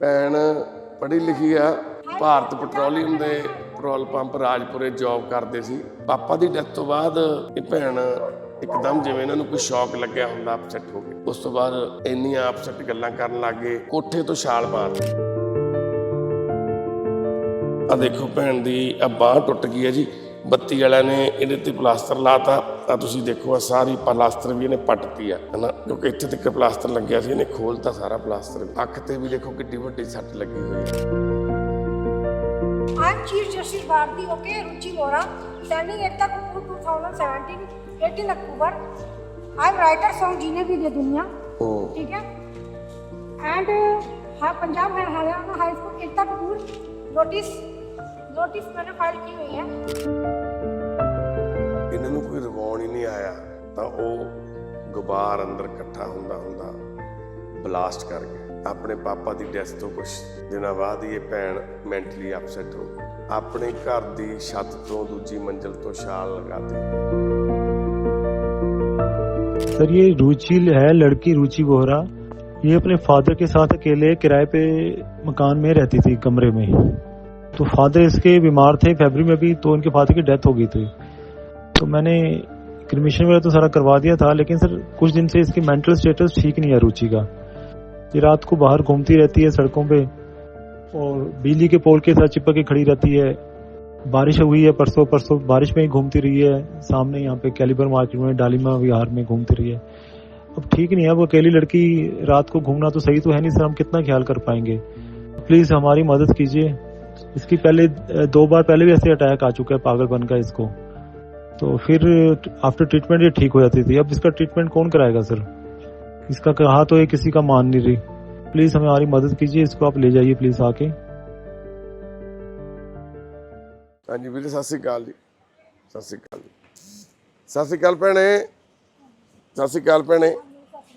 ਭੈਣ ਪੜ੍ਹੀ ਲਿਖੀ ਆ। ਭਾਰਤ ਪੈਟਰੋਲੀਅਮ ਦੇ ਪੈਟਰੋਲ ਪੰਪ ਰਾਜਪੁਰੇ ਜੌਬ ਕਰਦੇ ਸੀ। ਪਾਪਾ ਦੀ ਡੈਥ ਤੋਂ ਬਾਅਦ ਇਹ ਭੈਣ ਇੱਕਦਮ ਜਿਵੇਂ ਇਹਨਾਂ ਨੂੰ ਕੋਈ ਸ਼ੌਕ ਲੱਗਿਆ ਹੁੰਦਾ ਅਪਸੈਟ ਹੋ ਗਏ ਉਸ ਤੋਂ ਬਾਅਦ ਇੰਨੀਆਂ ਅਪਸੈਟ ਗੱਲਾਂ ਕਰਨ ਲੱਗੇ ਕੋਠੇ ਤੋਂ ਛਾਲ ਮਾਰਤੀ ਆ ਦੇਖੋ ਭੈਣ ਦੀ ਆ ਬਾਹ ਟੁੱਟ ਗਈ ਹੈ ਜੀ। ਬੱਤੀ ਵਾਲਿਆਂ ਨੇ ਇਹਦੇ ਤੇ ਪਲਾਸਟਰ ਲਾਤਾ ਆ ਤੁਸੀਂ ਦੇਖੋ ਆ ਸਾਰੀ ਪਲਾਸਟਰ ਵੀ ਇਹਨੇ ਪੱਟਤੀ ਆ ਹਨਾ ਕਿਉਂਕਿ ਇੱਥੇ ਤੱਕ ਪਲਾਸਟਰ ਲੱਗਿਆ ਸੀ ਇਹਨੇ ਖੋਲਤਾ ਸਾਰਾ ਪਲਾਸਟਰ ਅੱਖ ਤੇ ਵੀ ਦੇਖੋ ਕਿੱਡੀ ਵੱਡੀ ਸੱਟ ਲੱਗੀ ਹੋਈ ਹੈ I'm Chief Justice Bharti, okay, Ruchi Vora, standing at the Kuku 2017, 18 October. I'm writer song जीने भी दे दुनिया ਉਹ ठीक है एंड हाँ पंजाब है Haryana high school Ekta Kapoor notice notice मैंने फाइल की हुई है ਇਹਨਾਂ ਨੂੰ ਕੋਈ ਰਵਾਉਣ ਹੀ ਨਹੀਂ ਆਇਆ ਤਾਂ ਉਹ ਗੁਬਾਰ ਅੰਦਰ ਇਕੱਠਾ ਹੁੰਦਾ ਹੁੰਦਾ ਬਲਾਸਟ ਕਰ ਗਿਆ ਆਪਣੇ ਪਾਪਾ ਦੀ ਡੈਥ ਤੋਂ ਕੁਝ ਦਿਨਾਂ ਬਾਅਦ ਹੀ ਇਹ ਭੈਣ ਮੈਂਟਲੀ ਅਪਸੈਟ ਹੋ ਗਈ ਆਪਣੇ ਘਰ ਦੀ ਛੱਤ ਤੋਂ ਦੂਜੀ ਮੰਜ਼ਲ ਤੋਂ ਛਾਲ ਲਗਾਤੀ सर ये रुचि है लड़की रुचि बोहरा ये अपने फादर के साथ अकेले किराए पे मकान में रहती थी कमरे में तो फादर इसके बीमार थे फरवरी में भी तो इनके फादर की डेथ हो गई थी। तो मैंने क्रिमिशन वगैरह तो सारा करवा दिया था, लेकिन सर, कुछ दिन से इसकी मेंटल स्टेटस ठीक नहीं है रुचि का। ये रात को बाहर घूमती रहती है सड़कों पे, और बिजली के पोल के साथ चिपक के खड़ी रहती है। बारिश हुई है परसों परसों बारिश में ही घूमती रही है। सामने यहाँ पे कैलिबर मार्केट में डालिमा विहार में घूमती रही है। अब ठीक नहीं है वो अकेली लड़की रात को घूमना तो सही तो है नहीं सर, हम कितना ख्याल कर पाएँगे। प्लीज़ हमारी मदद कीजिए। इसकी पहले दो बार पहले भी ऐसे अटैक आ चुका है पागलपन का इसको तो फिर आफ्टर ट्रीटमेंट ये ठीक हो जाती थी अब इसका ट्रीटमेंट कौन कराएगा सर इसका कहा तो ये किसी का मान नहीं रही प्लीज हमारी मदद कीजिए इसको आप ले जाइए प्लीज आके ਹਾਂਜੀ ਵੀਰੇ ਸਤਿ ਸ੍ਰੀ ਅਕਾਲ ਜੀ ਸਤਿ ਸ੍ਰੀ ਅਕਾਲ ਜੀ ਸਤਿ ਸ੍ਰੀ ਅਕਾਲ ਭੈਣੇ ਸਤਿ ਸ੍ਰੀ ਅਕਾਲ ਭੈਣੇ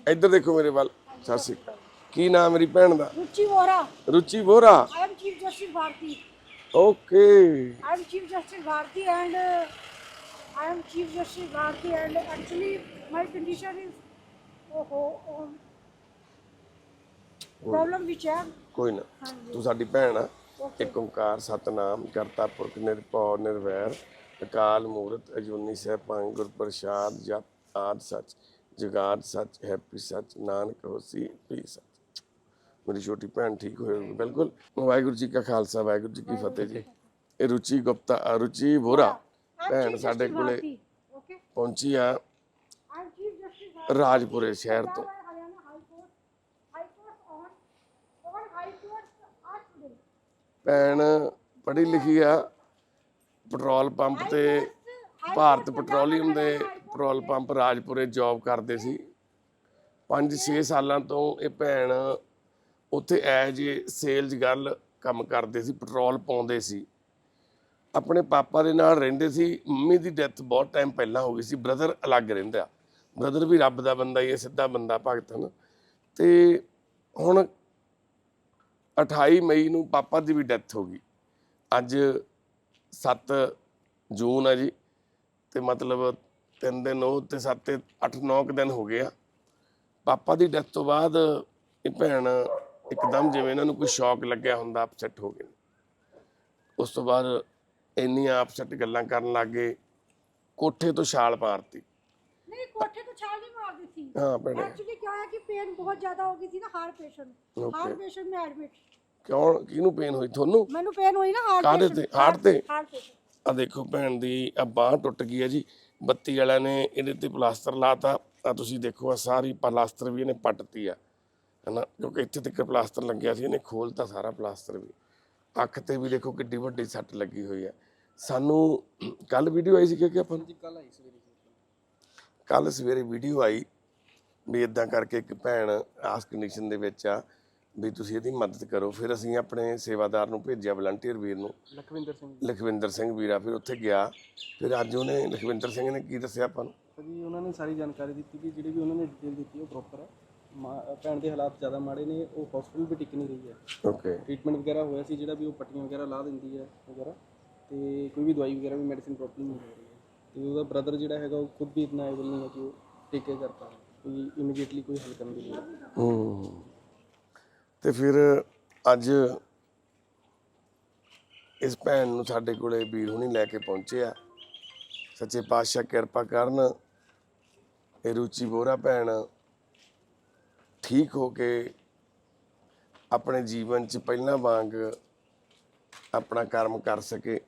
ਇੱਧਰ ਦੇਖੋ ਮੇਰੇ ਵੱਲ ਸਤਿ ਸ੍ਰੀ ਅਕਾਲ ਕੀ ਨਾਮ ਮੇਰੀ ਭੈਣ ਦਾ Ruchi Vora Ruchi Bora I am Chief Justice Bharti. Okay I am Chief Justice Bharti and uh, I am Chief Justice Bharti and actually my condition is oh, oh, oh, problem which I am ਕੋਈ ਨਾ ਤੂੰ ਸਾਡੀ ਭੈਣ ਆ ਇੱਕ ਓੰਕਾਰ ਸਤਨਾਮ ਕਰਤਾ ਪੁਰਖ ਨਿਰਭਉ ਨਿਰਵੈਰ ਅਕਾਲ ਮੂਰਤ ਅਜੂਨੀ ਸਹਿਬੰ ਗੁਰ ਪ੍ਰਸਾਦ ਜਪ ਆਦ ਸਚ ਜਗਾਦ ਸਚ ਹੈਪੀ ਸਚ ਨਾਨਕ ਹੋਸੀ ਪੀ ਸਚ ਮੇਰੀ ਛੋਟੀ ਭੈਣ ਠੀਕ ਹੋਏਗੀ ਬਿਲਕੁਲ ਵਾਹਿਗੁਰੂ ਜੀ ਕਾ ਖਾਲਸਾ ਵਾਹਿਗੁਰੂ ਜੀ ਕੀ ਫਤਿਹ ਜੀ ਇਹ ਰੁਚੀ ਗੁਪਤਾ ਰੁਚੀ ਬੋਰਾ ਭੈਣ ਸਾਡੇ ਕੋਲੇ. ਪਹੁੰਚੀ ਆ. ਰਾਜਪੁਰੇ ਸ਼ਹਿਰ ਤੋਂ. ਭੈਣ ਪੜ੍ਹੀ ਲਿਖੀ ਆ ਪੈਟਰੋਲ ਪੰਪ ਤੇ ਭਾਰਤ ਪੈਟਰੋਲੀਅਮ ਦੇ ਪੈਟਰੋਲ ਪੰਪ ਰਾਜਪੁਰੇ ਜੌਬ ਕਰਦੇ ਸੀ 5-6 ਸਾਲਾਂ ਤੋਂ ਇਹ ਭੈਣ ਉੱਥੇ ਐਜ ਏ ਸੇਲਜ਼ ਗਰਲ ਕੰਮ ਕਰਦੇ ਸੀ ਪੈਟਰੋਲ ਪਾਉਂਦੇ ਸੀ, ਆਪਣੇ ਪਾਪਾ ਦੇ ਨਾਲ ਰਹਿੰਦੇ ਸੀ, ਮੰਮੀ ਦੀ ਡੈਥ ਬਹੁਤ ਟਾਈਮ ਪਹਿਲਾਂ ਹੋ ਗਈ ਸੀ ਬ੍ਰਦਰ ਅਲੱਗ ਰਹਿੰਦਾ। ਬ੍ਰਦਰ ਵੀ ਰੱਬ ਦਾ ਬੰਦਾ ਹੀ ਹੈ, ਸਿੱਧਾ ਬੰਦਾ ਭਗਤ ਹਨ। ਤੇ ਹੁਣ 28 ਮਈ ਨੂੰ ਪਾਪਾ ਦੀ ਵੀ ਡੈਥ ਹੋ ਗਈ। ਅੱਜ 7 ਜੂਨ ਹੈ ਜੀ, ਤੇ ਮਤਲਬ ਤਿੰਨ ਦਿਨ ਉਹ ਤੇ 7 ਤੇ 8 9 ਦਿਨ ਹੋ ਗਏ ਆ। ਪਾਪਾ ਦੀ ਡੈਥ ਤੋਂ ਬਾਅਦ ਇਹ ਭੈਣ ਇੱਕਦਮ ਜਿਵੇਂ ਇਹਨਾਂ ਨੂੰ ਕੋਈ ਸ਼ੌਕ ਲੱਗਿਆ ਹੁੰਦਾ ਅਪਸੈਟ ਹੋ ਗਏ। ਉਸ ਤੋਂ ਬਾਅਦ ਇੰਨੀਆਂ ਅਪਸੈਟ ਗੱਲਾਂ ਕਰਨ ਲੱਗੇ ਕੋਠੇ ਤੋਂ ਛਾਲ ਮਾਰਤੀ। ਨਹੀਂ ਕੋਠੇ ਤੋਂ ਛਾਲ ਨਹੀਂ ਮਾਰ ਦਿੱਤੀ। ਹਾਂ ਭੈਣੇ। ਐਕਚੁਅਲੀ ਕੀ ਹੋਇਆ ਕਿ ਪੇਨ ਬਹੁਤ ਜ਼ਿਆਦਾ ਹੋ ਗਈ ਸੀ ਨਾ ਹਾਰਟ ਪੇਸ਼ੈਂਟ ਹਾਰਟ ਪੇਸ਼ੈਂਟ ਮੈਂ ਐਡਮਿਟ ਕਿਉਂ? ਕਿਹਨੂੰ ਪੇਨ ਹੋਈ? ਤੁਹਾਨੂੰ? ਮੈਨੂੰ ਪੇਨ ਹੋਈ ਨਾ ਹਾਰਟ ਪੇਸ਼ੈਂਟ ਤੇ? ਹਾਰਟ ਤੇ? ਹਾਰਟ ਪੇਸ਼ੈਂਟ ਆ ਦੇਖੋ ਭੈਣ ਦੀ ਆ ਬਾਹ ਟੁੱਟ ਗਈ ਹੈ ਜੀ। ਬੱਤੀ ਵਾਲਿਆਂ ਨੇ ਇਹਦੇ ਤੇ ਪਲਾਸਟਰ ਲਾਤਾ। ਆ ਤੁਸੀਂ ਦੇਖੋ ਆ ਸਾਰੀ ਪਲਾਸਟਰ ਵੀ ਇਹਨੇ ਪੱਟਤੀ ਆ। ਹਨਾ? ਕਿਉਂਕਿ ਇੱਥੇ ਤੱਕ ਪਲਾਸਟਰ ਲੱਗਿਆ ਸੀ ਇਹਨੇ ਖੋਲਤਾ ਸਾਰਾ ਪਲਾਸਟਰ ਵੀ। ਅੱਖ ਤੇ ਵੀ ਦੇਖੋ ਕਿੱਡੀ ਵੱਡੀ ਸੱਟ ਲੱਗੀ ਹੋਈ ਹੈ। ਸਾਨੂੰ ਕੱਲ ਵੀਡੀਓ ਆਈ ਸੀ ਕਿ ਆਪਾਂ ਨੂੰ? ਕੱਲ ਆਈ ਸਵੇਰੇ ਕੱਲ ਸਵੇਰੇ ਵੀਡੀਓ ਆਈ ਵੀ ਇਦਾਂ ਕਰਕੇ ਇੱਕ ਭੈਣ ਆਸ ਕੰਡੀਸ਼ਨ ਦੇ ਵਿੱਚ ਆ ਵੀ ਤੁਸੀਂ ਇਹਦੀ ਮਦਦ ਕਰੋ। ਫਿਰ ਅਸੀਂ ਆਪਣੇ ਸੇਵਾਦਾਰ ਨੂੰ ਭੇਜਿਆ ਵਲੰਟੀਅਰ ਵੀਰ ਨੂੰ। ਲਖਵਿੰਦਰ ਸਿੰਘ ਲਖਵਿੰਦਰ ਸਿੰਘ ਵੀਰਾ ਫਿਰ ਉੱਥੇ ਗਿਆ। ਫਿਰ ਅੱਜ ਉਹਨੇ ਲਖਵਿੰਦਰ ਸਿੰਘ ਨੇ ਕੀ ਦੱਸਿਆ ਆਪਾਂ ਨੂੰ? ਜੀ ਉਹਨਾਂ ਨੇ ਸਾਰੀ ਜਾਣਕਾਰੀ ਦਿੱਤੀ ਕਿ ਜਿਹੜੀ ਵੀ ਉਹਨਾਂ ਨੇ ਡਿਟੇਲ ਦਿੱਤੀ ਉਹ ਪ੍ਰੋਪਰ ਹੈ। ਮਾ- ਭੈਣ ਦੇ ਹਾਲਾਤ ਜ਼ਿਆਦਾ ਮਾੜੇ ਨੇ ਉਹ ਹਸਪੀਟਲ ਵੀ ਟਿਕ ਨਹੀਂ ਰਹੀ ਹੈ। ਓਕੇ ਟ੍ਰੀਟਮੈਂਟ ਵਗੈਰਾ ਹੋਇਆ ਸੀ ਜਿਹੜਾ ਵੀ ਉਹ ਪੱਟੀਆਂ ਵਗੈਰਾ ਲਾ ਦਿੰਦੀ ਹੈ ਵਗੈਰਾ ਤੇ ਕੋਈ ਵੀ ਦਵਾਈ ਵਗੈਰਾ ਵੀ ਮੈਡੀਸਿਨ ਪ੍ਰੋਪਰਲੀ ਨਹੀਂ ਹੋ ਰਹੀ ਹੈ ਤੇ ਉਹਦਾ ਬ੍ਰਦਰ ਜਿਹੜਾ ਹੈਗਾ ਉਹ ਖੁਦ ਵੀ ਇਤਨਾ ਏਬਲ ਨਹੀਂ ਹੈ ਕਿ ਉਹ ਟੇਕ ਕੇਅਰ ਕਰ ਪਾਏ ਕੋਈ ਇਮੀਡੀਏਟਲੀ ਕੋਈ ਹੱਲ ਕਰਨ ਦੀ ਲੋੜ ਹੈ ਹੂੰ। ਤੇ ਫਿਰ ਅੱਜ ਇਸ ਭੈਣ ਨੂੰ ਸਾਡੇ ਕੋਲੇ ਵੀਰ ਹੁਣੀ ਲੈ ਕੇ ਪਹੁੰਚੇ ਆ। ਸੱਚੇ ਪਾਤਸ਼ਾਹ ਕਿਰਪਾ ਕਰਨ ਇਹ ਰੁਚੀ ਬੋਰਾ ਭੈਣ ਠੀਕ ਹੋ ਕੇ ਆਪਣੇ ਜੀਵਨ 'ਚ ਪਹਿਲਾਂ ਵਾਂਗ ਆਪਣਾ ਕਰਮ ਕਰ ਸਕੇ।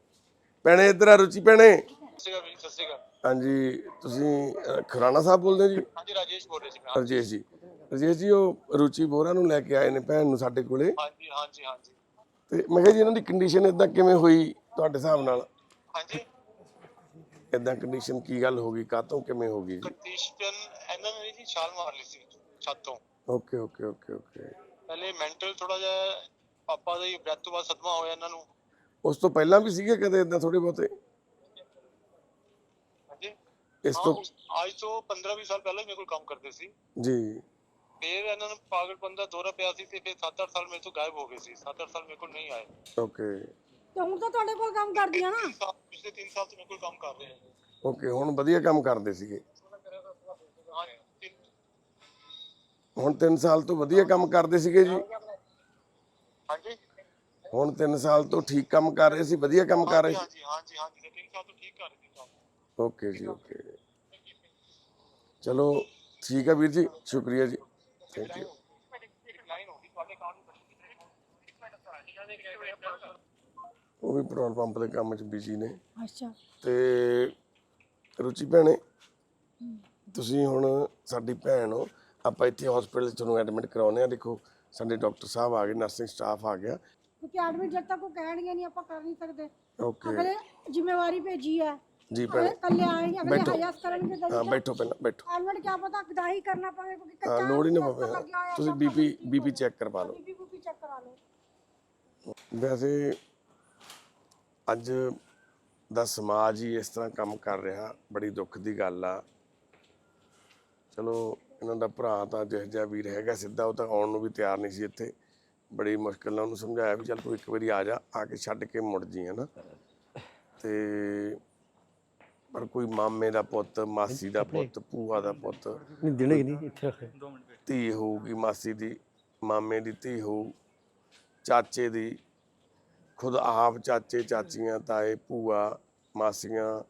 ਭੈਣੇ ਇੱਧਰ ਆ ਰੁਚੀ ਭੈਣੇ। ਸਤਿ ਸ਼੍ਰੀ ਅਕਾਲ ਹਾਂਜੀ ਤੁਸੀਂ ਖੁਰਾਣਾ ਸਾਹਿਬ ਬੋਲਦੇ ਹੋ ਜੀ? ਹਾਂਜੀ ਰਾਜੇਸ਼ ਬੋਲ ਰਹੇ ਸੀ ਮੈਂ ਰਜੇਸ਼ ਜੀ। ਰਜੇਸ਼ ਜੀ ਉਹ ਰੁਚੀ ਬੋਰਾ ਨੂੰ ਲੈ ਕੇ ਆਏ ਨੇ ਭੈਣ ਨੂੰ ਸਾਡੇ ਕੋਲੇ। ਹਾਂਜੀ ਹਾਂਜੀ ਹਾਂਜੀ। ਤੇ ਮੈਂ ਕਿਹਾ ਜੀ ਇਹਨਾਂ ਦੀ ਕੰਡੀਸ਼ਨ ਇਦਾਂ ਕਿਵੇਂ ਹੋਈ ਤੁਹਾਡੇ ਹਿਸਾਬ ਨਾਲ? ਹਾਂਜੀ। ਇਦਾਂ ਕੰਡੀਸ਼ਨ ਕੀ ਗੱਲ ਹੋ ਗਈ? ਕਾਤੋਂ ਕਿਵੇਂ ਹੋ ਗਈ ਕੰਡੀਸ਼ਨ ਇਹਨਾਂ ਨੇ ਜੀ ਛਾਲ ਮਾਰ ਲਈ ਸੀ ਛੱਤ। ਤੋਂ ਓਕੇ ਓਕੇ ਓਕੇ ਓਕੇ ਪਹਿਲੇ ਮੈਂਟਲ ਥੋੜਾ ਜਿਹਾ ਪਾਪਾ ਦੀ ਡੈਥ ਤੋਂ ਬਾਅਦ ਸਦਮਾ ਹੋਇਆ ਇਹਨਾਂ ਨੂੰ। ਉਸ ਤੋਂ ਪਹਿਲਾਂ ਵੀ ਸੀਗੇ ਕਦੇ ਇਦਾਂ ਥੋੜੇ ਬਹੁਤੇ? ਹਾਂਜੀ। ਇਸ ਤੋਂ ਅੱਜ ਤੋਂ 15 20 ਸਾਲ ਪਹਿਲਾਂ ਮੇਰੇ ਕੋਲ ਕੰਮ ਕਰਦੇ ਸੀ। ਜੀ। ਫਿਰ ਇਹਨਾਂ ਨੂੰ ਪਾਗਲਪਨ ਦਾ ਦੌਰਾ ਪਿਆ ਸੀ ਤੇ ਫਿਰ 7-8 ਸਾਲ ਮੇਰੇ ਤੋਂ ਗਾਇਬ ਹੋ ਗਏ ਸੀ। 7-8 ਸਾਲ ਮੇਰੇ ਕੋਲ ਨਹੀਂ ਆਏ। ਓਕੇ ਤੇ ਹੁਣ ਤਾਂ ਤੁਹਾਡੇ ਕੋਲ ਕੰਮ ਕਰਦੀਆਂ ਨਾ। ਤਿੰਨ ਸਾਲ- ਪਿਛਲੇ 3 ਸਾਲ ਤੋਂ ਮੇਰੇ ਕੋਲ ਕੰਮ ਕਰ ਰਹੇ ਹੈ ਓਕੇ ਹੁਣ ਵਧੀਆ ਕੰਮ ਕਰਦੇ ਸੀਗੇ। ਹਾਂਜੀ ਹੁਣ 3 ਸਾਲ ਤੋਂ ਵਧੀਆ ਕੰਮ ਕਰਦੇ ਸੀਗੇ ਜੀ। ਹਾਂਜੀ? ਹੁਣ 3 ਸਾਲ ਤੋਂ ਠੀਕ ਕੰਮ ਕਰ ਰਹੇ ਸੀ ਵਧੀਆ ਕੰਮ ਕਰ ਰਹੇ ਸੀ। ਹਾਂਜੀ ਹਾਂਜੀ ਹਾਂਜੀ ਤੇ 3 ਸਾਲ ਤੋਂ ਠੀਕ ਕਰ ਰਹੇ ਸੀ ਕੰਮ। ਓਕੇ ਜੀ ਓਕੇ। ਚਲੋ ਠੀਕ ਹੈ ਵੀਰ ਜੀ ਸ਼ੁਕਰੀਆ ਜੀ। ਥੈਂਕ ਯੂ ਉਹ ਵੀ ਪੈਟਰੋਲ ਪੰਪ ਦੇ ਕੰਮ 'ਚ ਬਿਜ਼ੀ ਨੇ। ਅੱਛਾ। ਤੇ ਰੁਚੀ ਭੈਣੇ ਤੁਸੀਂ ਹੁਣ ਸਾਡੀ ਭੈਣ ਹੋ ਆਪਾਂ ਇੱਥੇ ਹਸਪੀਟਲ 'ਚ ਤੁਹਾਨੂੰ ਐਡਮਿਟ ਕਰਾਉਨੇ ਆ ਦੇਖੋ ਸਾਡੇ ਡਾਕਟਰ ਸਾਹਿਬ ਆ ਗਏ ਨਰਸਿੰਗ ਸਟਾਫ ਆ ਗਿਆ। ਕਿਉਂਕਿ ਐਡਮਿਟ ਜਦ ਤੱਕ ਉਹ ਕਹਿਣਗੇ ਨਹੀਂ ਆਪਾਂ ਕਰ ਨਹੀਂ ਸਕਦੇ। ਓਕੇ ਅਗਲੇ ਜ਼ਿੰਮੇਵਾਰੀ ਭੇਜੀ ਹੈ। ਜੀ ਭੈਣੇ। ਕੱਲੇ ਆਏਗੇ ਅਗਲੇ। ਹਯਾਸ ਕਰਨਗੇ ਹਾਂ ਬੈਠੋ ਪਹਿਲਾਂ ਬੈਠੋ। ਐਡਮਿਟ ਕਿਆ ਪਤਾ ਕਦਾਈ ਕਰਨਾ ਪਵੇ ਕਿਉਂਕਿ ਕੱਚਾ ਲੋੜ ਹੀ ਨਾ ਪਵੇ। ਤੁਸੀਂ ਬੀਪੀ ਬੀਪੀ ਚੈੱਕ ਕਰਵਾ ਲਓ। ਬੀਪੀ ਬੂਪੀ ਚੈੱਕ ਕਰਾ ਲਓ। ਵੈਸੇ ਅੱਜ ਦਾ ਸਮਾਜ ਹੀ ਇਸ ਤਰ੍ਹਾਂ ਕੰਮ ਕਰ ਰਿਹਾ। ਬੜੀ ਦੁੱਖ ਦੀ ਗੱਲ ਆ। ਚਲੋ ਇਹਨਾਂ ਦਾ ਭਰਾ ਤਾਂ ਜਿਹੋ ਜਿਹਾ ਵੀਰ ਹੈਗਾ ਸਿੱਧਾ ਉਹ ਤਾਂ ਆਉਣ ਨੂੰ ਵੀ ਤਿਆਰ ਨਹੀਂ ਸੀ ਇੱਥੇ। ਬੜੀ ਮੁਸ਼ਕਿਲ ਨਾਲ ਉਹਨੂੰ ਸਮਝਾਇਆ ਵੀ ਚੱਲ ਤੂੰ ਇੱਕ ਵਾਰੀ ਆ ਜਾ ਆ ਕੇ ਛੱਡ ਕੇ ਮੁੜ ਜੀ ਹਨਾ। ਤੇ ਪਰ ਕੋਈ ਮਾਮੇ ਦਾ ਪੁੱਤ ਮਾਸੀ ਦਾ ਪੁੱਤ ਭੂਆ ਦਾ ਪੁੱਤ ਨਹੀਂ ਦੇਣੇ ਨਹੀਂ ਇੱਥੇ ਰੱਖੇ। ਧੀ ਹੋਊਗੀ ਮਾਸੀ ਦੀ ਮਾਮੇ ਦੀ ਧੀ ਹੋਊ ਚਾਚੇ ਦੀ। ਖੁਦ ਆਪ ਚਾਚੇ ਚਾਚੀਆਂ ਤਾਏ ਭੂਆ ਮਾਸੀਆਂ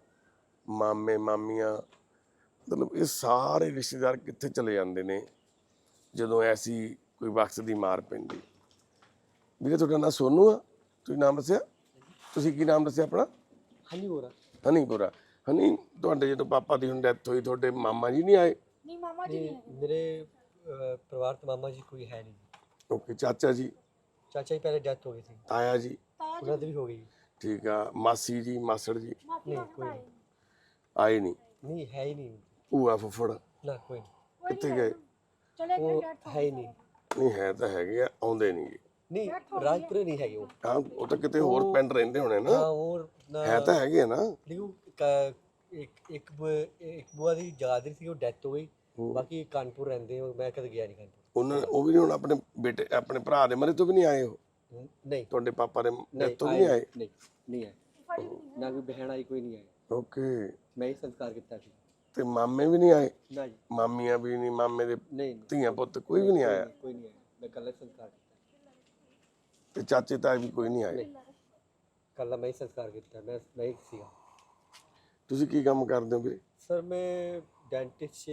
ਮਾਮੇ ਮਾਮੀਆਂ ਮਤਲਬ ਇਹ ਸਾਰੇ ਰਿਸ਼ਤੇਦਾਰ ਕਿੱਥੇ ਚਲੇ ਜਾਂਦੇ ਨੇ ਜਦੋਂ ਐਸੀ ਕੋਈ ਵਕਤ ਦੀ ਮਾਰ ਪੈਂਦੀ? ਵੀਰੇ ਤੁਹਾਡਾ ਨਾਂ ਸੋਨੂ ਆ? ਤੁਸੀਂ ਨਾਮ ਦੱਸਿਆ? ਤੁਸੀਂ ਕੀ ਨਾਮ ਦੱਸਿਆ ਆਪਣਾ? ਹਾਂਜੀ ਹੋ ਹਨੀਪੁਰਾ ਹਨੀ ਤੁਹਾਡੇ ਜਦੋਂ ਪਾਪਾ ਦੀ ਹੁਣ ਡੈਥ ਹੋਈ ਤੁਹਾਡੇ ਮਾਮਾ ਜੀ ਨਹੀਂ ਆਏ? ਨਹੀਂ ਮਾਮਾ ਜੀ ਨਹੀਂ ਮੇਰੇ ਪਰਿਵਾਰ ਤੋਂ ਮਾਮਾ ਜੀ ਕੋਈ ਹੈ ਨਹੀਂ। ਓਕੇ ਚਾਚਾ ਜੀ? ਚਾਚਾ ਜੀ ਪਹਿਲੇ ਡੈਥ ਹੋ ਗਈ ਸੀ। ਤਾਇਆ ਜੀ? ਉਹਨਾਂ ਦੀ ਵੀ ਹੋ ਗਈ। ਠੀਕ ਆ। ਮਾਸੀ ਜੀ ਮਾਸੜ ਜੀ? ਨਹੀਂ, ਕੋਈ ਆਏ ਨਹੀਂ? ਨਹੀਂ ਹੈ ਹੀ ਨਹੀਂ। ਭੂਆ ਫੁੱਫੜ। ਨਾ ਕੋਈ ਨਹੀਂ ਕਿੱਥੇ ਗਏ? ਚਲੇ ਗਏ ਉਹ ਹੈ ਹੀ ਨਹੀਂ। ਨਹੀਂ ਹੈ ਤਾਂ ਹੈਗੇ ਆ ਆਉਂਦੇ ਨਹੀਂ ਗੇ। ਨਹੀਂ ਰਾਜਪੁਰੇ ਨਹੀਂ ਹੈਗੇ ਉਹ। ਹਾਂ ਉਹ ਤਾਂ ਕਿਤੇ ਹੋਰ ਪਿੰਡ ਰਹਿੰਦੇ ਹੋਣੇ ਨਾ। ਹਾਂ ਉਹ ਨਾ ਹੈ ਤਾਂ ਹੈਗੇ ਆ ਨਾ। ਲਿਓ ਕ- ਇੱਕ ਇੱਕ ਬੁ- ਇੱਕ ਬੁਆ ਦੀ ਜਗਾਦਰੀ ਸੀ ਉਹ ਡੈਥ ਹੋ ਗਈ। ਬਾਕੀ ਕਾਨਪੁਰ ਰਹਿੰਦੇ ਹੋ ਮੈਂ ਕਦੇ ਗਿਆ ਨਹੀਂ ਕਾਨਪੁਰ। ਉਹਨਾਂ ਉਹ ਵੀ ਨੀ ਹੁਣ ਆਪਣੇ ਬੇਟੇ ਆਪਣੇ ਭਰਾ ਦੇ ਮਰੇ ਤੋਂ ਵੀ ਨਹੀਂ ਆਏ ਉਹ? ਨ- ਨਹੀਂ। ਤੁਹਾਡੇ ਪਾਪਾ ਦੇ ਨਹੀਂ ਡੈਥ ਤੋਂ ਵੀ ਨਹੀਂ ਆਏ? ਨਹੀਂ ਨਹੀਂ ਆਏ। ਨਾ ਕੋਈ ਬਹਿਣ ਆਈ ਕੋਈ ਨਹੀਂ ਆਈ ਓਕੇ। ਮੈਂ ਹੀ ਸੰਸਕਾਰ ਕੀਤਾ ਸੀ। ਤੇ ਮਾਮੇ ਵੀ ਨਹੀਂ ਆਏ? ਨਾ ਜੀ। ਮਾਮੀਆਂ ਵੀ ਨਹੀਂ ਮਾਮੇ ਦੇ ਨਹੀਂ ਨਹੀਂ, ਧੀਆਂ ਪੁੱਤ ਕੋਈ ਵੀ ਨਹੀਂ ਆਇਆ? ਕੋਈ ਨਹੀਂ ਆਇਆ। ਮੈਂ ਕੱਲਾ ਸੰਸਕਾਰ ਕੀਤਾ। ਤੇ ਚਾਚੇ ਤਾਏ ਵੀ ਕੋਈ ਨਹੀਂ ਆਏ? ਕੱਲਾ ਮੈਂ ਹੀ ਸੰਸਕਾਰ ਕੀਤਾ। ਮੈਂ ਮੈਂ ਹੀ ਸੀਗਾ। ਤੁਸੀਂ ਕੀ ਕੰਮ ਕਰਦੇ ਹੋ ਵੀਰੇ? ਸਰ ਮੈਂ ਡੈਂਟਿਸਟ 'ਚ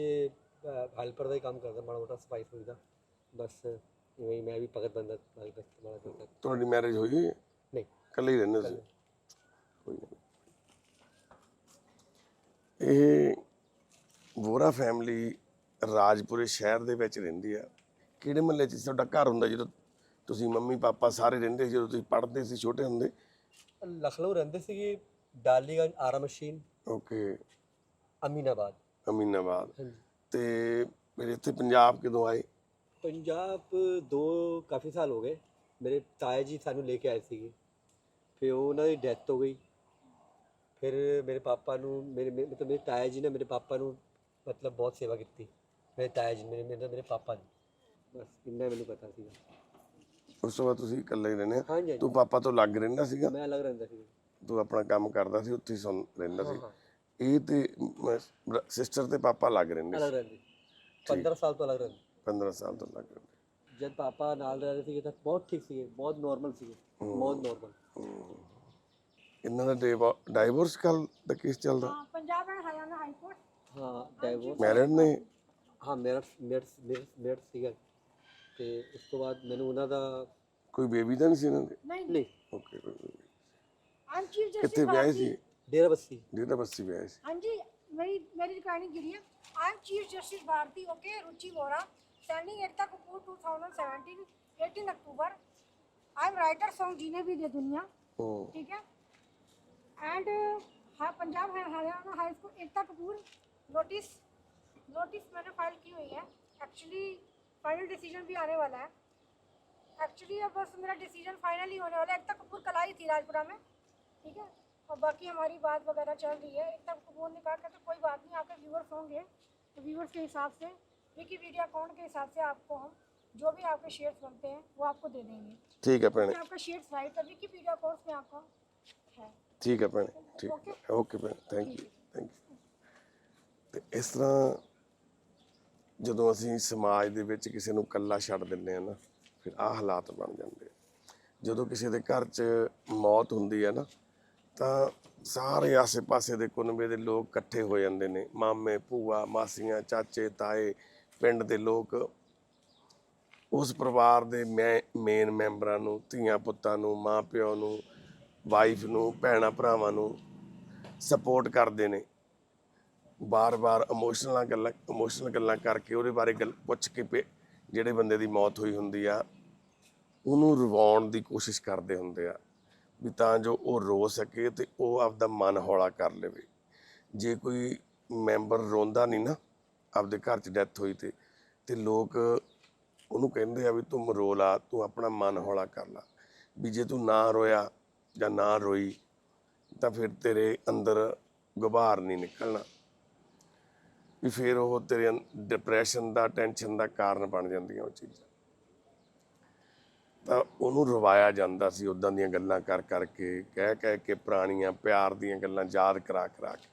ਹੈਲਪਰ ਦਾ ਹੀ ਕੰਮ ਕਰਦਾ ਮਾੜਾ ਮੋਟਾ ਸਫ਼ਾਈ ਸੁਈ ਦਾ। ਬਸ ਇਵੇਂ ਹੀ ਮੈਂ ਵੀ ਭਗਤ ਬੰਦਾ ਨਾਲ ਬਸ ਮਾੜਾ ਕਰਦਾ ਤੁਹਾਡੀ ਮੈਰਿਜ ਹੋਈ ਹੋਈ ਹੈ? ਨਹੀਂ। ਇਕੱਲੇ ਹੀ ਰਹਿੰਦੇ ਸੀ ਕੋਈ ਨਹੀਂ। ਇਹ ਵੋਰਾ ਫੈਮਿਲੀ ਰਾਜਪੁਰੇ ਸ਼ਹਿਰ ਦੇ ਵਿੱਚ ਰਹਿੰਦੀ ਆ। ਕਿਹੜੇ ਮਹੱਲੇ 'ਚ ਤੁਹਾਡਾ ਘਰ ਹੁੰਦਾ ਜਦੋਂ ਤੁਸੀਂ ਮੰਮੀ ਪਾਪਾ ਸਾਰੇ ਰਹਿੰਦੇ ਸੀ ਜਦੋਂ ਤੁਸੀਂ ਪੜ੍ਹਦੇ ਸੀ ਛੋਟੇ ਹੁੰਦੇ? ਲਖਨਊ ਰਹਿੰਦੇ ਸੀਗੇ ਡਾਲੀਗੰਜ ਆਰਾ ਮਸ਼ੀਨ। ਓਕੇ। ਅਮੀਨਾਬਾਦ। ਅਮੀਨਾਬਾਦ। ਤੇ ਫਿਰ ਇੱਥੇ ਪੰਜਾਬ ਕਦੋਂ ਆਏ? ਪੰਜਾਬ ਦੋ ਕਾਫੀ ਸਾਲ ਹੋ ਗਏ। ਮੇਰੇ ਤਾਇਆ ਜੀ ਸਾਨੂੰ ਲੈ ਕੇ ਆਏ ਸੀਗੇ। ਫਿਰ ਉਹਨਾਂ ਦੀ ਡੈਥ ਹੋ ਗਈ। ਫਿਰ ਮੇਰੇ ਪਾਪਾ ਨੂੰ ਮੇਰੇ ਮੇਰੇ- ਮਤਲਬ ਮੇਰੇ ਤਾਇਆ ਜੀ ਨੇ ਮੇਰੇ ਪਾਪਾ ਨੂੰ ਮਤਲਬ ਬਹੁਤ ਸੇਵਾ ਕੀਤੀ। ਮੇਰੇ ਤਾਇਆ ਜੀ ਮੇਰੇ ਮੇਰੇ ਮੇਰੇ ਪਾਪਾ ਨੇ ਬਸ ਮੈਨੂੰ ਪਤਾ ਸੀਗਾ। ਉਸ ਤੋਂ ਬਾਅਦ ਤੁਸੀਂ ਇਕੱਲੇ ਹੀ ਰਹਿੰਦੇ ਹਾਂਜੀ, ਤੂੰ ਪਾਪਾ ਤੋਂ ਲੱਗ ਰਹਿੰਦਾ ਸੀਗਾ? ਮੈਂ ਅਲੱਗ ਰਹਿੰਦਾ ਸੀ ਤੂੰ ਆਪਣਾ ਕੰਮ ਕਰਦਾ ਸੀ ਉੱਥੇ ਸੁਣ ਰਹਿੰਦਾ ਸੀ। ਇਹ ਤੇ ਸਿਸਟਰ ਤੇ ਪਾਪਾ ਲੱਗ ਰਹਿੰਦੇ ਸੀ? 15 ਸਾਲ ਤੋਂ ਅਲੱਗ ਰਹਿੰਦੇ। 15 ਸਾਲ ਤੋਂ ਲੱਗ ਰਹਿੰਦੇ। ਜਦ ਪਾਪਾ ਨਾਲ ਰਹਿ ਰਹੇ ਤਾਂ ਬਹੁਤ ਠੀਕ ਸੀਗੇ ਬਹੁਤ ਨਾਰਮਲ ਸੀਗੇ ਬਹੁਤ ਨਾਰਮਲ ਇਹਨਾਂ ਦਾ ਡਿਵੋਰਸ ਕੱਲ ਦਾ ਕੇਸ ਚੱਲਦਾ? Punjab Haryana high court. ਹਾਂ ਡਾਈਵੋਰਸ ਮੈਰਿਡ ਨੇ ਹਾਂ ਮੇਰਾ ਮੇਰਾ ਮੇਰਾ ਸੀਗਾ ਤੇ ਉਸ ਤੋਂ ਬਾਅਦ ਮੈਨੂੰ ਉਹਨਾਂ ਦਾ ਕੋਈ ਬੇਬੀ ਤਾਂ ਨਹੀਂ ਸੀ ਇਹਨਾਂ ਦੇ नहीं ਨਹੀਂ ਓਕੇ आई एम चीफ ਕਿੱਥੇ जस्टिस ਵਿਆਹੇ भारती ਸੀ ਡੇਰਾ ਬੱਸੀ ਡੇਰਾ ਬੱਸੀ ਵਿਆਹੇ ਸੀ हाँ जी मेरी मेरी रिकॉर्डिंग गिरी है I am chief justice Bharti okay Ruchi Vora standing Ekta Kapoor 2017 18 October I am writer song जीने भी दे दुनिया ਹੂੰ ठीक है एंड हाँ पंजाब है Haryana high school Ekta Kapoor notice notice मैंने फ़ाइल की हुई है। एक्चुअली फाइनल डिसीज़न भी आने वाला है। एक्चुअली अब बस मेरा डिसीज़न फाइनल ही होने वाला है। एकता कपूर कल आई थी राजपुरा में। ठीक है? और बाकी हमारी बात वगैरह चल रही है। एकता कपूर ने कहा कहते कोई बात नहीं आपके व्यूवर्स होंगे। तो व्यूवर्स के हिसाब से विकी मीडिया अकाउंट के हिसाब से आपको हम जो भी आपके शेयर्स बनते हैं वो आपको दे देंगे। ठीक है पहले आपका शेयर्स राइट है विकी मीडिया अकाउंट में आपका है। ठीक है पहले ठीक। ओके पहले थैंक यू थैंक यू ਤੇ ਇਸ ਤਰ੍ਹਾਂ ਜਦੋਂ ਅਸੀਂ ਸਮਾਜ ਦੇ ਵਿੱਚ ਕਿਸੇ ਨੂੰ ਇਕੱਲਾ ਛੱਡ ਦਿੰਦੇ ਆ ਨਾ, ਫਿਰ ਆਹ ਹਾਲਾਤ ਬਣ ਜਾਂਦੇ ਜਦੋਂ ਕਿਸੇ ਦੇ ਘਰ 'ਚ ਮੌਤ ਹੁੰਦੀ ਹੈ ਨਾ, ਤਾਂ ਸਾਰੇ ਆਸੇ-ਪਾਸੇ ਦੇ ਕੁਨਬੇ ਦੇ ਲੋਕ ਇਕੱਠੇ ਹੋ ਜਾਂਦੇ ਨੇ। ਮਾਮੇ, ਭੂਆ, ਮਾਸੀਆਂ, ਚਾਚੇ, ਤਾਏ, ਪਿੰਡ ਦੇ ਲੋਕ। ਉਸ ਪਰਿਵਾਰ ਦੇ ਮੇਨ ਮੈਂਬਰਾਂ ਨੂੰ, ਧੀਆਂ ਪੁੱਤਾਂ ਨੂੰ ਮਾਂ ਪਿਓ ਨੂੰ ਵਾਈਫ ਨੂੰ ਭੈਣਾਂ ਭਰਾਵਾਂ ਨੂੰ ਸਪੋਰਟ ਕਰਦੇ ਨੇ। ਬਾਰ-ਬਾਰ ਇਮੋਸ਼ਨਲ ਗੱਲਾਂ ਇਮੋਸ਼ਨਲ ਗੱਲਾਂ ਕਰਕੇ ਉਹਦੇ ਬਾਰੇ ਗੱਲ ਪੁੱਛ ਕੇ ਪੇ- ਜਿਹੜੇ ਬੰਦੇ ਦੀ ਮੌਤ ਹੋਈ ਹੁੰਦੀ ਆ, ਉਹਨੂੰ ਰਵਾਉਣ ਦੀ ਕੋਸ਼ਿਸ਼ ਕਰਦੇ ਹੁੰਦੇ ਆ ਵੀ ਤਾਂ ਜੋ ਉਹ ਰੋ ਸਕੇ ਤੇ ਉਹ ਆਪਦਾ ਮਨ ਹੌਲਾ ਕਰ ਲਵੇ। ਜੇ ਕੋਈ ਮੈਂਬਰ ਰੋਂਦਾ ਨਹੀਂ ਨਾ, ਆਪਦੇ ਘਰ 'ਚ ਡੈਥ ਹੋਈ ਤੇ ਤੇ ਲੋਕ ਉਹਨੂੰ ਕਹਿੰਦੇ ਆ ਵੀ ਤੂੰ ਰੋ ਲਾ, ਤੂੰ ਆਪਣਾ ਮਨ ਹੌਲਾ ਕਰ ਲਾ। ਵੀ ਜੇ ਤੂੰ ਨਾ ਰੋਇਆ ਜਾਂ ਨਾ ਰੋਈ, ਤਾਂ ਫਿਰ ਤੇਰੇ ਅੰਦਰ ਗੁਬਾਰ ਨਹੀਂ ਨਿਕਲਣਾ। ਵੀ ਫਿਰ ਉਹ ਤੇਰੇ ਡਿਪਰੈਸ਼ਨ ਦਾ ਟੈਨਸ਼ਨ ਦਾ ਕਾਰਨ ਬਣ ਜਾਂਦੀਆਂ ਉਹ ਚੀਜ਼ਾਂ। ਤਾਂ ਉਹਨੂੰ ਰਵਾਇਆ ਜਾਂਦਾ ਸੀ ਉਦਾਂ ਦੀਆਂ ਗੱਲਾਂ ਕਰ, ਕਰਕੇ, ਕਹਿ ਕਹਿ ਕੇ ਪੁਰਾਣੀਆਂ, ਪਿਆਰ ਦੀਆਂ ਗੱਲਾਂ ਯਾਦ ਕਰਾ ਕਰਾ ਕੇ।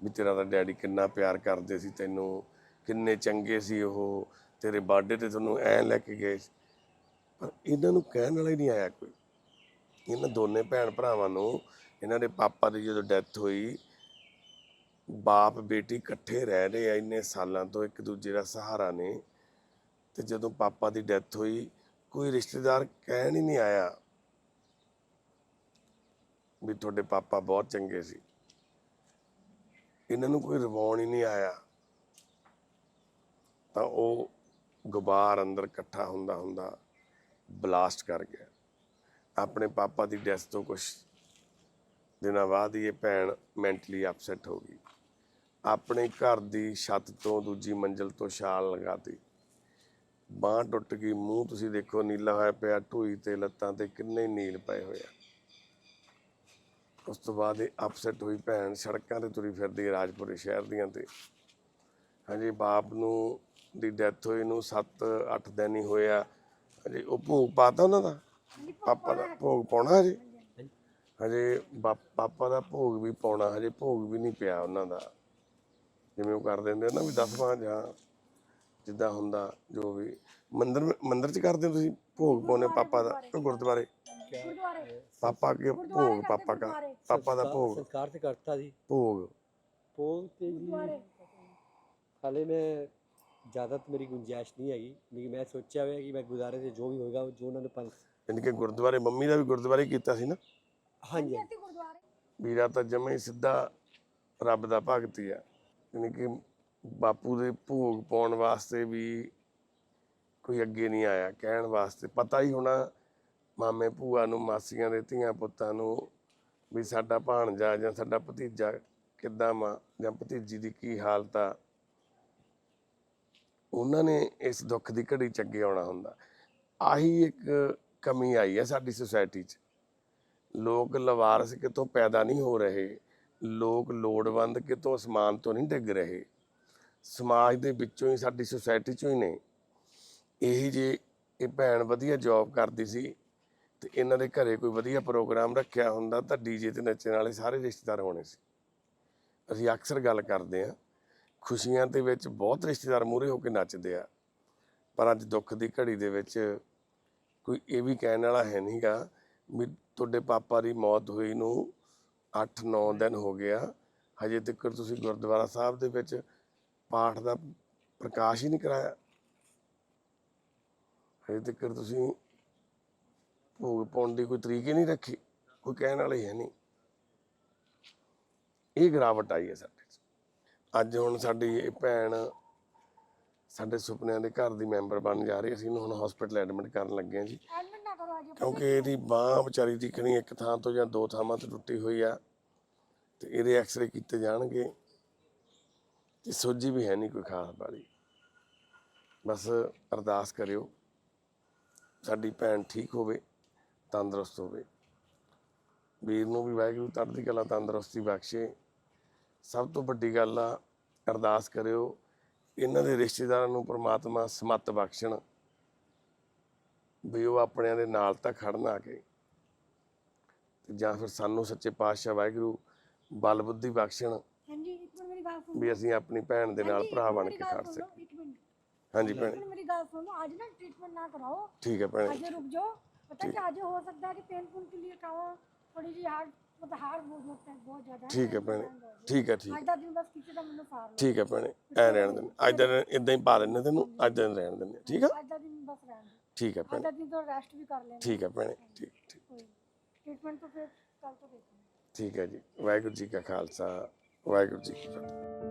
ਵੀ ਤੇਰਾ ਤਾਂ ਡੈਡੀ ਕਿੰਨਾ ਪਿਆਰ ਕਰਦੇ ਸੀ ਤੈਨੂੰ, ਕਿੰਨੇ ਚੰਗੇ ਸੀ ਉਹ, ਤੇਰੇ ਬਰਥਡੇ ਤੇ ਤੁਹਾਨੂੰ ਐਂ ਲੈ ਕੇ ਗਏ ਪਰ ਇਹਨਾਂ ਨੂੰ ਕਹਿਣ ਵਾਲਾ ਹੀ ਨਹੀਂ ਆਇਆ ਕੋਈ। ਇਹਨਾਂ ਦੋਨੇ ਭੈਣ ਭਰਾਵਾਂ ਨੂੰ, ਇਹਨਾਂ ਦੇ ਪਾਪਾ ਦੀ ਜਦੋਂ ਡੈਥ ਹੋਈ ਬਾਪ ਬੇਟੀ ਇਕੱਠੇ ਰਹਿ ਰਹੇ ਆ ਇੰਨੇ ਸਾਲਾਂ ਤੋਂ ਇੱਕ ਦੂਜੇ ਦਾ ਸਹਾਰਾ ਨੇ ਤੇ ਜਦੋਂ ਪਾਪਾ ਦੀ ਡੈਥ ਹੋਈ, ਕੋਈ ਰਿਸ਼ਤੇਦਾਰ ਕਹਿਣ ਹੀ ਨਹੀਂ ਆਇਆ ਵੀ ਤੁਹਾਡੇ ਪਾਪਾ ਬਹੁਤ ਚੰਗੇ ਸੀ। ਇਹਨਾਂ ਨੂੰ ਕੋਈ ਰਵਾਉਣ ਹੀ ਨਹੀਂ ਆਇਆ। ਤਾਂ ਉਹ ਗੁਬਾਰ ਅੰਦਰ ਇਕੱਠਾ ਹੁੰਦਾ ਹੁੰਦਾ ਬਲਾਸਟ ਕਰ ਗਿਆ। ਆਪਣੇ ਪਾਪਾ ਦੀ ਡੈਥ ਤੋਂ ਕੁਝ ਦਿਨਾਂ ਬਾਅਦ ਹੀ ਇਹ ਭੈਣ ਮੈਂਟਲੀ ਅਪਸੈਟ ਹੋ ਗਈ। ਆਪਣੇ ਘਰ ਦੀ ਛੱਤ ਤੋਂ ਦੂਜੀ ਮੰਜ਼ਲ ਤੋਂ ਛਾਲ ਲਗਾਤੀ ਬਾਂਹ ਟੁੱਟ ਗਈ ਮੂੰਹ ਤੁਸੀਂ ਦੇਖੋ ਨੀਲਾ ਹੋਇਆ ਪਿਆ ਢੂਈ ਤੇ ਲੱਤਾਂ ਤੇ ਕਿੰਨੇ ਨੀਲ ਪਏ ਹੋਏ ਆ। ਉਸ ਤੋਂ ਬਾਅਦ ਇਹ ਅਪਸੈਟ ਹੋਈ ਭੈਣ ਸੜਕਾਂ ਤੇ ਤੁਰੀ ਫਿਰਦੀ ਹੈ ਰਾਜਪੁਰੇ ਸ਼ਹਿਰ ਦੀਆਂ ਤੇ। ਹਜੇ ਬਾਪ ਨੂੰ ਦੀ ਡੈਥ ਹੋਈ ਨੂੰ 7-8 ਦਿਨ ਹੀ ਹੋਇਆ ਹਜੇ ਉਹ ਭੋਗ ਪਾਤਾ ਉਹਨਾਂ ਦਾ? ਪਾਪਾ ਦਾ ਭੋਗ ਪਾਉਣਾ ਹਜੇ? ਹਜੇ। ਪਾਪਾ ਦਾ ਭੋਗ ਵੀ ਪਾਉਣਾ ਹਜੇ ਭੋਗ ਵੀ ਨਹੀਂ ਪਿਆ ਉਹਨਾਂ ਦਾ। ਜਿਵੇਂ ਉਹ ਕਰ ਦਿੰਦੇ ਆ ਨਾ ਵੀ 10 ਵਾਂ ਜਾਂ ਜਿੱਦਾਂ ਹੁੰਦਾ ਜੋ ਵੀ ਮੰਦਰ ਮੰਦਰ ਚ ਕਰਦੇ ਹੋ ਤੁਸੀਂ? ਭੋਗ ਪਾਉਨੇ ਪਾਪਾ ਦਾ? ਗੁਰਦੁਆਰੇ। ਪਾਪਾ ਕੇ ਭੋਗ ਪਾਪਾ ਦਾ ਪਾਪਾ ਦਾ ਭੋਗ। ਸੰਸਕਾਰ ਤੇ ਕਰਤਾ ਜੀ। ਭੋਗ। ਭੋਗ ਤੇ ਜੀ ਹਾਲੇ ਮੈਂ ਜ਼ਿਆਦਾ ਮੇਰੀ ਗੁੰਜਾਇਸ਼ ਨਹੀਂ ਹੈਗੀ। ਕਿ ਮੈਂ ਸੋਚਿਆ ਹੋਇਆ ਕਿ ਮੈਂ ਗੁਰਦੁਆਰੇ ਤੇ ਜੋ ਵੀ ਹੋਏਗਾ ਜੋ ਉਹਨਾਂ ਨੇ ਪੰਜ ਯਾਨੀ ਕਿ ਗੁਰਦੁਆਰੇ ਮੰਮੀ ਦਾ ਵੀ ਗੁਰਦੁਆਰੇ ਕੀਤਾ ਸੀ ਨਾ? ਹਾਂਜੀ। ਵੀਰਾ ਤਾਂ ਜਮੇ ਸਿੱਧਾ ਰੱਬ ਦਾ ਭਗਤੀ ਆ। ਯਾਨੀ ਕਿ ਬਾਪੂ ਦੇ ਭੋਗ ਪਾਉਣ ਵਾਸਤੇ ਵੀ ਕੋਈ ਅੱਗੇ ਨਹੀਂ ਆਇਆ, ਕਹਿਣ ਵਾਸਤੇ। ਪਤਾ ਹੀ ਹੋਣਾ ਮਾਮੇ ਭੂਆ ਨੂੰ, ਮਾਸੀਆਂ ਦੇ ਧੀਆਂ ਪੁੱਤਾਂ ਨੂੰ ਵੀ ਸਾਡਾ ਭਾਣਜਾ ਜਾਂ ਸਾਡਾ ਭਤੀਜਾ ਕਿੱਦਾਂ ਵਾ ਜਾਂ ਭਤੀਜੀ ਦੀ ਕੀ ਹਾਲਤ ਆ। ਉਹਨਾਂ ਨੇ ਇਸ ਦੁੱਖ ਦੀ ਘੜੀ ਚ ਅੱਗੇ ਆਉਣਾ ਹੁੰਦਾ। ਆਹੀ ਇੱਕ ਕਮੀ ਆਈ ਹੈ ਸਾਡੀ ਸੁਸਾਇਟੀ 'ਚ। ਲੋਕ ਲਵਾਰਸ ਕਿਤੋਂ ਪੈਦਾ ਨਹੀਂ ਹੋ ਰਹੇ। ਲੋਕ ਲੋੜਵੰਦ ਕਿਤੋਂ ਅਸਮਾਨ ਤੋਂ ਨਹੀਂ ਡਿੱਗ ਰਹੇ। ਸਮਾਜ ਦੇ ਵਿੱਚੋਂ ਹੀ, ਸਾਡੀ ਸੁਸਾਇਟੀ ਚੋਂ ਹੀ ਨੇ। ਇਹੀ ਜੇ ਇਹ ਭੈਣ ਵਧੀਆ ਜੌਬ ਕਰਦੀ ਸੀ ਤੇ ਇਹਨਾਂ ਦੇ ਘਰੇ ਕੋਈ ਵਧੀਆ ਪ੍ਰੋਗਰਾਮ ਰੱਖਿਆ ਹੁੰਦਾ ਤਾਂ ਡੀਜੇ ਤੇ ਨੱਚਣ ਵਾਲੇ ਸਾਰੇ ਰਿਸ਼ਤੇਦਾਰ ਹੋਣੇ ਸੀ। ਅਸੀਂ ਅਕਸਰ ਗੱਲ ਕਰਦੇ ਆ ਖੁਸ਼ੀਆਂ ਦੇ ਵਿੱਚ ਬਹੁਤ ਰਿਸ਼ਤੇਦਾਰ ਮੂਰੇ ਹੋ ਕੇ ਨੱਚਦੇ ਆ। ਪਰ ਅੱਜ ਦੁੱਖ ਦੀ ਘੜੀ ਦੇ ਵਿੱਚ ਕੋਈ ਇਹ ਵੀ ਕਹਿਣ ਵਾਲਾ ਹੈ ਨਹੀਂਗਾ ਵੀ ਤੁਹਾਡੇ ਪਾਪਾ ਦੀ ਮੌਤ ਹੋਈ ਨੂੰ 8-9 ਦਿਨ ਹੋ ਗਿਆ ਹਜੇ ਤੱਕ ਤੁਸੀਂ ਗੁਰਦੁਆਰਾ ਸਾਹਿਬ ਦੇ ਵਿੱਚ ਪਾਠ ਦਾ ਪ੍ਰਕਾਸ਼ ਹੀ ਨਹੀਂ ਕਰਾਇਆ। ਹਜੇ ਤੱਕ ਤੁਸੀਂ ਭੋਗ ਪਾਉਣ ਦੀ ਕੋਈ ਤਰੀਕ ਹੀ ਨਹੀਂ ਰੱਖੀ, ਕੋਈ ਕਹਿਣ ਵਾਲਾ ਹੀ ਹੈ ਨਹੀਂ। ਇਹ ਗਿਰਾਵਟ ਆਈ ਹੈ ਸਾਡੇ 'ਚ। ਅੱਜ ਹੁਣ ਸਾਡੀ ਇਹ ਭੈਣ ਸਾਡੇ ਸੁਪਨਿਆਂ ਦੇ ਘਰ ਦੀ ਮੈਂਬਰ ਬਣ ਜਾ ਰਹੀ ਅਸੀਂ ਇਹਨੂੰ ਹੁਣ ਹਸਪੀਟਲ ਐਡਮਿਟ ਕਰਨ ਲੱਗੇ ਹਾਂ ਜੀ। ਕਿਉਂਕਿ ਇਹਦੀ ਬਾਹ ਵਿਚਾਰੀ ਦੀ ਕਣੀ ਇੱਕ ਥਾਂ ਤੋਂ ਜਾਂ ਦੋ ਥਾਵਾਂ ਤੋਂ ਟੁੱਟੀ ਹੋਈ ਆ ਤੇ ਇਹਦੇ ਐਕਸਰੇ ਕੀਤੇ ਜਾਣਗੇ। ਤੇ ਸੋਜੀ ਵੀ ਹੈ ਨਹੀਂ ਕੋਈ ਖਾਸ ਵਾਲੀ। ਬਸ ਅਰਦਾਸ ਕਰਿਓ ਸਾਡੀ ਭੈਣ ਠੀਕ ਹੋਵੇ ਤੰਦਰੁਸਤ ਹੋਵੇ। ਵੀਰ ਨੂੰ ਵੀ ਵਾਹਿਗੁਰੂ ਤੜਦੀ ਕਲਾ ਤੰਦਰੁਸਤੀ ਬਖਸ਼ੇ। ਸਭ ਤੋਂ ਵੱਡੀ ਗੱਲ ਆ ਅਰਦਾਸ ਕਰਿਓ ਇਹਨਾਂ ਦੇ ਰਿਸ਼ਤੇਦਾਰਾਂ ਨੂੰ ਪ੍ਰਮਾਤਮਾ ਸਮਤ ਬਖਸ਼ਣ ਵੀ ਉਹ ਆਪਣਿਆਂ ਦੇ ਨਾਲ ਤਾਂ ਖੜਨ ਆ ਕੇ ਤੇ ਜਾਂ ਫਿਰ ਸਾਨੂੰ ਸੱਚੇ ਪਾਤਸ਼ਾਹ ਵਾਹਿਗੁਰੂ ਬਲ ਬੁੱਧੀ ਬਖਸ਼ਣ ਹਾਂਜੀ ਵੀ ਅਸੀਂ ਆਪਣੀ ਭੈਣ ਦੇ ਨਾਲ ਭਰਾ ਬਣ ਕੇ ਖੜ ਸਕੀਏ। ਹਾਂਜੀ ਭੈਣ। ਮੇਰੀ ਗੱਲ ਸੁਣੋ ਅੱਜ ਨਾ ਟ੍ਰੀਟਮੈਂਟ ਨਾ ਕਰਾਓ। ਠੀਕ ਹੈ ਭੈਣ। ਅੱਜ ਰੁਕ ਜਾਓ। ਪਤਾ ਕਿ ਅੱਜ ਹੋ ਸਕਦਾ ਕਿ ਪੇਨ ਪੁਨ ਕੇ ਲਈ ਕਰਾਓ ਥੋੜੀ ਜਿਹੀ ਹਾਰਟ ਠੀਕ ਹੈ ਭੈਣੇ। ਠੀਕ ਹੈ ਠੀਕ। ਠੀਕ ਹੈ ਭੈਣੇ ਐ ਰਹਿਣ ਦਿੰਦੇ ਅੱਜ ਦਾ ਦਿਨ ਇਦਾਂ ਹੀ ਪਾ ਲੈਣੇ ਤੈਨੂੰ ਅੱਜ ਦਾ ਦਿਨ ਰਹਿਣ ਦਿੰਦੇ ਠੀਕ ਆ ਠੀਕ ਹੈ ਭੈਣੇ। ਠੀਕ ਹੈ ਭੈਣੇ ਠੀਕ ਠੀਕ। ਠੀਕ ਹੈ ਜੀ। ਵਾਹਿਗੁਰੂ ਜੀ ਕਾ ਖਾਲਸਾ ਵਾਹਿਗੁਰੂ ਜੀ ਕੀ ਫਤਿਹ।